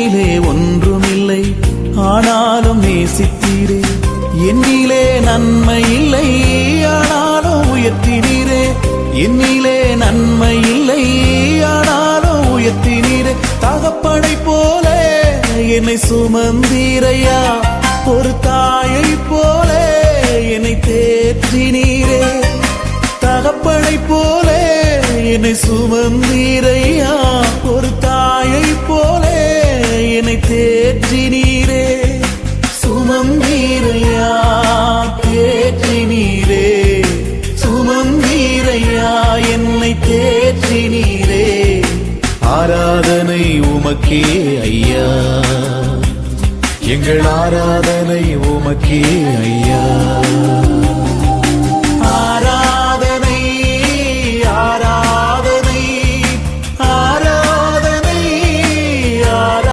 என்னிலே ஒன்றுமில்லை. ஆனாலும் நேசித்தீரே. என்னிலே நன்மை இல்லை. ஆனாலும் உயர்த்தினீரே. என்னிலே நன்மை இல்லை. ஆனாலும் உயர்த்தினீரே. தகப்படை போல என்னை சுமந்தீரையா. ஒரு தாயை போல என்னை தேற்றினீரே. தகப்படை போல என்னை சுமந்தீரையா. சுமந்தீரையா தேற்றினீரே சுமந்தீரையா என்னை தேற்றினீரே ஆராதனை உமக்கே ஐயா. எங்கள் ஆராதனை உமக்கே ஐயா.